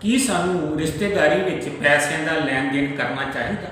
ਕੀ ਸਾਨੂੰ ਰਿਸ਼ਤੇਦਾਰੀ ਵਿੱਚ ਪੈਸਿਆਂ ਦਾ ਲੈਣ ਦੇਣ ਕਰਨਾ ਚਾਹੀਦਾ?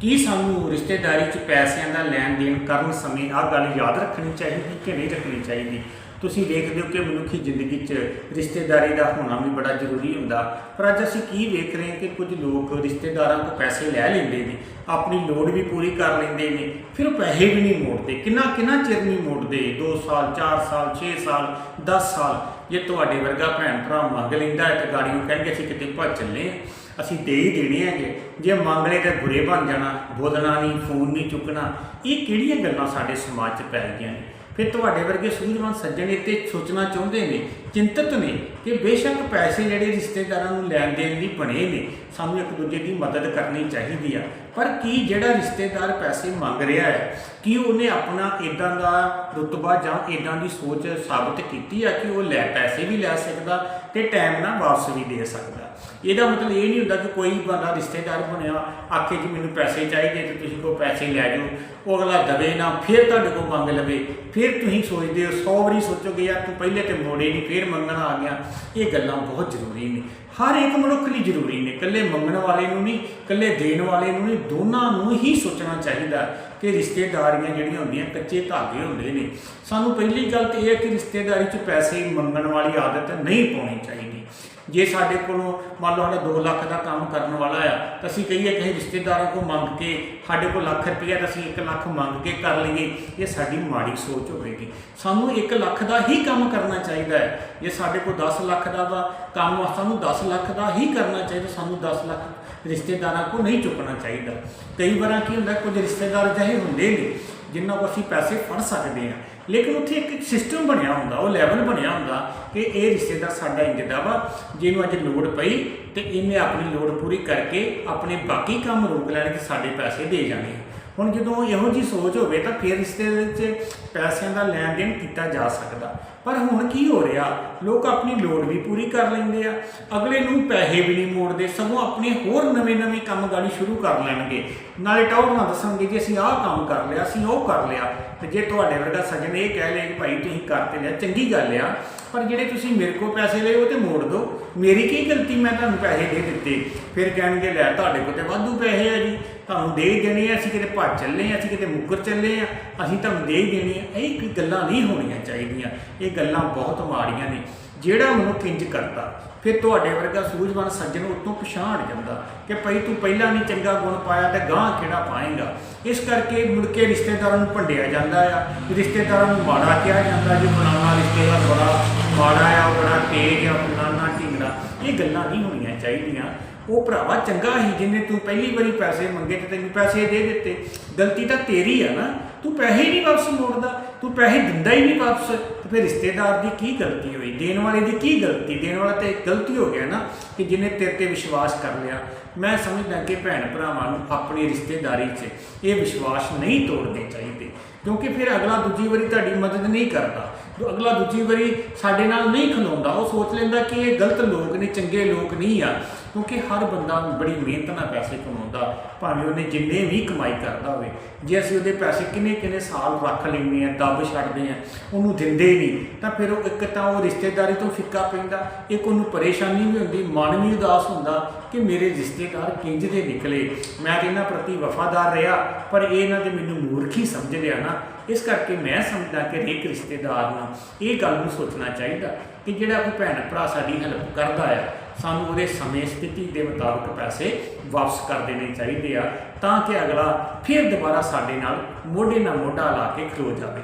ਕੀ ਸਾਨੂੰ ਰਿਸ਼ਤੇਦਾਰੀ 'ਚ ਪੈਸਿਆਂ ਦਾ ਲੈਣ ਦੇਣ ਕਰਨ ਸਮੇਂ ਆਹ ਗੱਲ ਯਾਦ ਰੱਖਣੀ ਚਾਹੀਦੀ ਕਿ ਨਹੀਂ ਰੱਖਣੀ ਚਾਹੀਦੀ? ਤੁਸੀਂ ਵੇਖਦੇ ਹੋ ਕਿ ਮਨੁੱਖੀ ਜ਼ਿੰਦਗੀ 'ਚ ਰਿਸ਼ਤੇਦਾਰੀ ਦਾ ਹੋਣਾ ਵੀ ਬੜਾ ਜ਼ਰੂਰੀ ਹੁੰਦਾ। ਪਰ ਅੱਜ ਅਸੀਂ ਕੀ ਵੇਖ ਰਹੇ ਹਾਂ ਕਿ ਕੁਝ ਲੋਕ ਰਿਸ਼ਤੇਦਾਰਾਂ ਤੋਂ ਪੈਸੇ ਲੈ ਲੈਂਦੇ ਨੇ, ਆਪਣੀ ਲੋੜ ਵੀ ਪੂਰੀ ਕਰ ਲੈਂਦੇ ਨੇ, ਫਿਰ ਉਹ ਪੈਸੇ ਵੀ ਨਹੀਂ ਮੋੜਦੇ। ਕਿੰਨਾ ਕਿੰਨਾ ਚਿਰ ਨਹੀਂ ਮੋੜਦੇ? 2 ਸਾਲ 4 ਸਾਲ 6 ਸਾਲ 10 ਸਾਲ। ਜੇ ਤੁਹਾਡੇ ਵਰਗਾ ਭੈਣ ਭਰਾ ਮੰਗ ਲੈਂਦਾ ਹੈ ਤੇ ਗਾੜੀ ਨੂੰ ਕਹਿਣਗੇ, ਅਸੀਂ ਕਿਤੇ ਭੱਜ ਚੱਲੇ ਹਾਂ। ਅਸੀਂ ਦੇ ਹੀ ਦੇਣੇ ਹੈਗੇ। ਜੇ ਮੰਗ ਲਏ ਤੇ ਬੁਰੇ ਬਣ ਜਾਣਾ, ਬੋਲਣਾ ਨਹੀਂ, ਫੋਨ ਨਹੀਂ ਚੁੱਕਣਾ। ਇਹ ਕਿਹੜੀਆਂ ਗੱਲਾਂ ਸਾਡੇ ਸਮਾਜ 'ਚ ਪੈ ਗਈਆਂ ਨੇ? ਫਿਰ ਤੁਹਾਡੇ ਵਰਗੇ ਸੂਝਵਾਨ ਸੱਜਣ ਇੱਥੇ ਸੋਚਣਾ ਚਾਹੁੰਦੇ ਨੇ ਚਿੰਤਤ ਨੇ ਕਿ ਬੇਸ਼ੱਕ ਪੈਸੇ ਜਿਹੜੇ ਰਿਸ਼ਤੇਦਾਰਾਂ ਨੂੰ ਲੈਣ ਦੇਣ ਲਈ ਬਣੇ ਨੇ, ਸਾਨੂੰ ਇੱਕ ਦੂਜੇ ਦੀ ਮਦਦ ਕਰਨੀ ਚਾਹੀਦੀ ਆ। ਪਰ ਕੀ ਜਿਹੜਾ ਰਿਸ਼ਤੇਦਾਰ ਪੈਸੇ ਮੰਗ ਰਿਹਾ ਹੈ, ਕੀ ਉਹਨੇ ਆਪਣਾ ਇਦਾਂ ਦਾ ਰੁਤਬਾ ਜਾਂ ਇਦਾਂ ਦੀ ਸੋਚ ਸਾਬਤ ਕੀਤੀ ਆ ਕਿ ਉਹ ਲੈ ਪੈਸੇ ਵੀ ਲੈ ਸਕਦਾ ਤੇ ਟਾਈਮ ਨਾਲ ਵਾਪਸ ਵੀ ਦੇ ਸਕਦਾ? ਇਹਦਾ ਮਤਲਬ ਇਹ ਨਹੀਂ ਹੁੰਦਾ ਕਿ ਕੋਈ ਬੰਦਾ ਰਿਸ਼ਤੇਦਾਰ ਬਣਿਆ, ਆਖੇ ਜੀ ਮੈਨੂੰ ਪੈਸੇ ਚਾਹੀਦੇ ਤੇ ਤੁਸੀਂ ਕੋ ਪੈਸੇ ਲੈ ਜਾਓ, ਉਹ ਅਗਲਾ ਦਵੇ ਨਾ, ਫਿਰ ਤੁਹਾਡੇ ਕੋਲ ਮੰਗ ਲਵੇ। ਫਿਰ ਤੁਸੀਂ ਸੋਚਦੇ ਹੋ 100 ਵਾਰੀ ਸੋਚੋਗੇ, ਯਾਰ ਤੂੰ ਪਹਿਲੇ ਤੇ ਮੋੜੇ ਨਹੀਂ, ਫਿਰ ਮੰਗਣ ਆ ਗਿਆ। ਇਹ ਗੱਲਾਂ ਬਹੁਤ ਜ਼ਰੂਰੀ ਨੇ। ਹਰ ਇੱਕ ਮਨੁੱਖ ਲਈ ਜ਼ਰੂਰੀ ਨੇ। ਇਕੱਲੇ ਮੰਗਣ ਵਾਲੇ ਨੂੰ ਨਹੀਂ, ਇਕੱਲੇ ਦੇਣ ਵਾਲੇ ਨੂੰ ਨਹੀਂ, ਦੋਨਾਂ ਨੂੰ ਹੀ ਸੋਚਣਾ ਚਾਹੀਦਾ। ਕਿ ਰਿਸ਼ਤੇਦਾਰੀਆਂ ਜਿਹੜੀਆਂ ਹੁੰਦੀਆਂ, ਕੱਚੇ ਧਾਗੇ ਹੁੰਦੇ ਨੇ। ਸਾਨੂੰ ਪਹਿਲੀ ਗੱਲ ਤੇ ਇਹ ਹੈ ਕਿ ਰਿਸ਼ਤੇਦਾਰੀ 'ਚ ਪੈਸੇ ਮੰਗਣ ਵਾਲੀ ਆਦਤ ਨਹੀਂ ਪਾਉਣੀ ਚਾਹੀਦੀ। ਜੇ ਸਾਡੇ ਕੋਲੋਂ ਮੰਨ ਲਓ ਸਾਡਾ 2 ਲੱਖ ਦਾ ਕੰਮ ਕਰਨ ਵਾਲਾ ਆ, ਤਾਂ ਅਸੀਂ ਕਹੀਏ ਕਿ ਰਿਸ਼ਤੇਦਾਰਾਂ ਕੋਲ ਮੰਗ ਕੇ, ਸਾਡੇ ਕੋਲ ਲੱਖ ਰੁਪਈਆ ਤਾਂ ਅਸੀਂ 1 ਲੱਖ ਮੰਗ ਕੇ ਕਰ ਲਈਏ, ਇਹ ਸਾਡੀ ਮਾੜੀ ਸੋਚ ਹੋਵੇਗੀ। ਸਾਨੂੰ 1 ਲੱਖ ਦਾ ਹੀ ਕੰਮ ਕਰਨਾ ਚਾਹੀਦਾ ਹੈ। ਜੇ ਸਾਡੇ ਕੋਲ 10 ਲੱਖ ਦਾ ਵਾ ਕੰਮ, ਸਾਨੂੰ 10 ਲੱਖ ਦਾ ਹੀ ਕਰਨਾ ਚਾਹੀਦਾ, ਸਾਨੂੰ 10 ਲੱਖ ਰਿਸ਼ਤੇਦਾਰਾਂ ਕੋਲ ਨਹੀਂ ਚੁੱਕਣਾ ਚਾਹੀਦਾ। ਕਈ ਵਾਰਾਂ ਕੀ ਹੁੰਦਾ, ਕੁਝ ਰਿਸ਼ਤੇਦਾਰ ਜਿਹੇ ਹੁੰਦੇ ਨੇ ਜਿਨ੍ਹਾਂ ਕੋਲ ਅਸੀਂ ਪੈਸੇ ਫੜ ਸਕਦੇ ਹਾਂ। ਲੇਕਿਨ ਉੱਥੇ ਇੱਕ ਸਿਸਟਮ ਬਣਿਆ ਹੁੰਦਾ, ਉਹ ਲੈਵਲ ਬਣਿਆ ਹੁੰਦਾ ਕਿ ਇਹ ਰਿਸ਼ਤੇਦਾਰ ਸਾਡਾ ਇੰਜ ਦਾ ਵਾ ਜਿਹਨੂੰ ਅੱਜ ਲੋੜ ਪਈ ਤੇ ਇਹਨੇ ਆਪਣੀ ਲੋੜ ਪੂਰੀ ਕਰਕੇ ਆਪਣੇ ਬਾਕੀ ਕੰਮ ਰੋਕ ਲੈਣ ਤੇ ਸਾਡੇ ਪੈਸੇ ਦੇ ਜਾਣੇ ਹੁਣ ਜਦੋਂ ਇਹੋ ਜੀ ਸੋਚ ਹੋਵੇ ਤਾਂ ਫਿਰ ਰਿਸ਼ਤੇ ਦੇ ਵਿੱਚ ਪੈਸਿਆਂ ਦਾ ਲੈਣ ਦੇਣ ਕੀਤਾ ਜਾ ਸਕਦਾ। ਪਰ ਹੁਣ ਕੀ ਹੋ ਰਿਹਾ? ਲੋਕ ਆਪਣੀ ਲੋੜ ਵੀ ਪੂਰੀ ਕਰ ਲੈਂਦੇ ਆ। ਅਗਲੇ ਨੂੰ ਪੈਸੇ ਵੀ ਨਹੀਂ ਮੋੜਦੇ, ਸਗੋਂ ਆਪਣੇ ਹੋਰ ਨਵੇਂ-ਨਵੇਂ ਕੰਮ ਗਾੜੀ ਸ਼ੁਰੂ ਕਰ ਲੈਣਗੇ। ਨਾਲੇ ਟੌਰ ਨਾ ਦੱਸਣਗੇ ਜੀ, ਅਸੀਂ ਆਹ ਕੰਮ ਕਰ ਲਿਆ, ਅਸੀਂ ਉਹ ਕਰ ਲਿਆ। ਤੇ ਜੇ ਤੁਹਾਡੇ ਵਰਗਾ ਸੱਜਣ ਇਹ ਕਹਿ ਲੇ ਕਿ ਭਾਈ ਤੁਸੀਂ ਕਰਤੇ ਲਿਆ, ਚੰਗੀ ਗੱਲ ਆ, ਪਰ ਜਿਹੜੇ ਤੁਸੀਂ ਮੇਰੇ ਕੋਲ ਪੈਸੇ ਲਏ ਉਹ ਤੇ ਮੋੜ ਦਿਓ। ਮੇਰੀ ਕੀ ਗਲਤੀ? ਮੈਂ ਤੁਹਾਨੂੰ ਪੈਸੇ ਦੇ ਦਿੱਤੇ। ਫਿਰ ਕਹਿਣਗੇ, ਲੈ, ਤੁਹਾਡੇ ਕੋਲ ਤੇ ਵਾਧੂ ਪੈਸੇ ਆ ਜੀ। ਤੁਹਾਨੂੰ ਦੇ ਦੇਣੇ ਆ, ਅਸੀਂ ਕਿਤੇ ਭੱਜ ਚੱਲੇ ਆ, ਅਸੀਂ ਕਿਤੇ ਮੁੱਕਰ ਚੱਲੇ ਆ। ਅਸੀਂ ਤੁਹਾਨੂੰ ਦੇ ਦੇਣੇ ਆ। ਇਹ ਗੱਲਾਂ ਨਹੀਂ ਹੋਣੀਆਂ ਚਾਹੀਦੀਆਂ। ਇਹ ਗੱਲਾਂ ਬਹੁਤ ਮਾੜੀਆਂ ਨੇ। ਜਿਹੜਾ ਮਨੁੱਖ ਇੰਜ ਕਰਦਾ, ਫਿਰ ਤੁਹਾਡੇ ਵਰਗਾ ਸੂਝਵਾਨ ਸੱਜਣ ਉਤੋਂ ਪਛਾਣ ਜਾਂਦਾ ਕਿ ਭਾਈ ਤੂੰ ਪਹਿਲਾਂ ਨਹੀਂ ਚੰਗਾ ਗੁਣ ਪਾਇਆ ਤੇ ਗਾਂ ਕਿਹੜਾ ਪਾਏਗਾ। ਇਸ ਕਰਕੇ ਮੁੜ ਕੇ ਰਿਸ਼ਤੇਦਾਰਾਂ ਨੂੰ ਭੰਡਿਆ ਜਾਂਦਾ ਆ, ਰਿਸ਼ਤੇਦਾਰਾਂ ਨੂੰ ਮਾੜਾ ਕਿਹਾ ਜਾਂਦਾ, ਜੇ ਫਲਾਣਾ ਰਿਸ਼ਤੇਦਾਰ ਬੜਾ ਮਾੜਾ ਆ, ਬੜਾ ਤੇਜ਼ ਆ, ਫਲਾਣਾ ਢਿੰਗੜਾ, ਇਹ ਗੱਲਾਂ ਨਹੀਂ ਹੋਣੀਆਂ ਚਾਹੀਦੀਆਂ। ਉਹ ਭਰਾਵਾ ਚੰਗਾ ਹੀ, ਜਿਹਨੇ ਤੂੰ ਪਹਿਲੀ ਵਾਰੀ ਪੈਸੇ ਮੰਗੇ ਤੇ ਤੈਨੂੰ ਪੈਸੇ ਦੇ ਦਿੱਤੇ। ਗਲਤੀ ਤਾਂ ਤੇਰੀ ਆ ਨਾ, ਤੂੰ ਪੈਸੇ ਹੀ ਨਹੀਂ ਵਾਪਸ ਮੋੜਦਾ। ਤੂੰ ਪੈਸੇ ਦਿੰਦਾ ਹੀ ਨਹੀਂ ਵਾਪਸ। ਤੇ ਫਿਰ ਰਿਸ਼ਤੇਦਾਰ ਦੀ ਕੀ ਗਲਤੀ ਹੋਈ? ਦੇਣ ਵਾਲੇ ਦੀ ਕੀ ਗਲਤੀ? ਦੇਣ ਵਾਲਾ ਤੇ ਗਲਤੀ ਹੋ ਗਿਆ ਨਾ ਕਿ ਜਿਹਨੇ ਤੇਰੇ ਤੇ ਵਿਸ਼ਵਾਸ ਕਰ ਲਿਆ। ਮੈਂ ਸਮਝਦਾ ਕਿ ਭੈਣ ਭਰਾਵਾਂ ਨੂੰ ਆਪਣੀ ਰਿਸ਼ਤੇਦਾਰੀ 'ਚ ਇਹ ਵਿਸ਼ਵਾਸ ਨਹੀਂ ਤੋੜਨੇ ਚਾਹੀਦੇ। ਕਿਉਂਕਿ ਫਿਰ ਅਗਲਾ ਦੂਜੀ ਵਾਰੀ ਤੁਹਾਡੀ ਮਦਦ ਨਹੀਂ ਕਰਦਾ। ਜੋ ਅਗਲਾ ਦੂਜੀ ਵਾਰੀ ਸਾਡੇ ਨਾਲ ਨਹੀਂ ਖਲੋਂਦਾ। ਉਹ ਸੋਚ ਲੈਂਦਾ ਕਿ ਇਹ ਗਲਤ ਲੋਕ ਨੇ, ਚੰਗੇ ਲੋਕ ਨਹੀਂ ਆ। ਕਿਉਂਕਿ ਹਰ ਬੰਦਾ ਬੜੀ ਮਿਹਨਤ ਨਾਲ ਪੈਸੇ ਕਮਾਉਂਦਾ, ਭਾਵੇਂ ਉਹਨੇ ਜਿੰਨੇ ਵੀ ਕਮਾਈ ਕਰਦਾ ਹੋਵੇ। ਜੇ ਅਸੀਂ ਉਹਦੇ ਪੈਸੇ ਕਿੰਨੇ ਕਿੰਨੇ ਸਾਲ ਰੱਖ ਲੈਂਦੇ ਆ ਦੱਬ ਛੱਡਦੇ ਆ ਉਹਨੂੰ ਦਿੰਦੇ ਨਹੀਂ, ਤਾਂ ਫਿਰ ਉਹ ਇੱਕ ਤਾਂ ਉਹ ਰਿਸ਼ਤੇਦਾਰੀ ਤੋਂ ਫਿੱਕਾ ਪੈਂਦਾ। ਇੱਕ ਉਹਨੂੰ ਪਰੇਸ਼ਾਨੀ ਵੀ ਹੁੰਦੀ, ਮਨ ਵੀ ਉਦਾਸ ਹੁੰਦਾ ਕਿ ਮੇਰੇ ਰਿਸ਼ਤੇਦਾਰ ਕਿੰਜ ਦੇ ਨਿਕਲੇ। ਮੈਂ ਤੇ ਇਹਨਾਂ ਪ੍ਰਤੀ ਵਫਾਦਾਰ ਰਿਹਾ, ਪਰ ਇਹ ਇਹਨਾਂ ਦੇ ਮੈਨੂੰ ਮੂਰਖ ਹੀ ਸਮਝ ਲਿਆ ਨਾ। ਇਸ ਕਰਕੇ ਮੈਂ ਸਮਝਦਾ ਕਿ ਹਰੇਕ ਰਿਸ਼ਤੇਦਾਰ ਨੂੰ ਇਹ ਗੱਲ ਨੂੰ ਸੋਚਣਾ ਚਾਹੀਦਾ ਕਿ ਜਿਹੜਾ ਕੋਈ ਭੈਣ ਭਰਾ ਸਾਡੀ ਹੈਲਪ ਕਰਦਾ ਆ, ਸਾਨੂੰ ਉਹਦੇ ਸਮੇਂ, ਸਥਿਤੀ ਦੇ ਮੁਤਾਬਕ ਪੈਸੇ ਵਾਪਸ ਕਰ ਦੇਣੇ ਚਾਹੀਦੇ ਆ ਤਾਂ ਕਿ ਅਗਲਾ ਫਿਰ ਦੁਬਾਰਾ ਸਾਡੇ ਨਾਲ ਮੋਢੇ ਨਾਲ ਮੋਢਾ ਲਾ ਕੇ ਖਲੋ ਜਾਵੇ।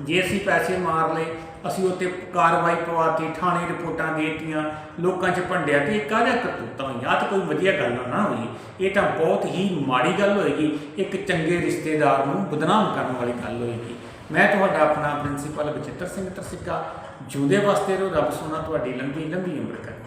ਜੇ ਅਸੀਂ ਪੈਸੇ ਮਾਰ ਲਏ, ਅਸੀਂ ਉੱਤੇ ਕਾਰਵਾਈ ਪਵਾਤੀ ਥਾਣੇ ਰਿਪੋਰਟਾਂ ਦੇਤੀਆਂ, ਲੋਕਾਂ 'ਚ ਭੰਡਿਆ ਤੇ ਇਹ ਕਾਹਦਾ ਕਰਤੂਤਾਂ ਹੋਈਆਂ ਤਾਂ ਕੋਈ ਵਧੀਆ ਗੱਲ ਨਾ ਹੋਈ। ਇਹ ਤਾਂ ਬਹੁਤ ਹੀ ਮਾੜੀ ਗੱਲ ਹੋਏਗੀ। ਇੱਕ ਚੰਗੇ ਰਿਸ਼ਤੇਦਾਰ ਨੂੰ ਬਦਨਾਮ ਕਰਨ ਵਾਲੀ ਗੱਲ ਹੋਏਗੀ। ਮੈਂ ਤੁਹਾਡਾ ਆਪਣਾ ਪ੍ਰਿੰਸੀਪਲ ਬਚਿੱਤਰ ਸਿੰਘ ਤਰਸਿੱਕਾ ਜੂਦੇ ਵਾਸਤੇ ਰੋ, ਰੱਬ ਸੋਨਾ ਤੁਹਾਡੀ ਲੰਬੀ ਲੰਬੀ ਉਮਰ ਕਰੇ।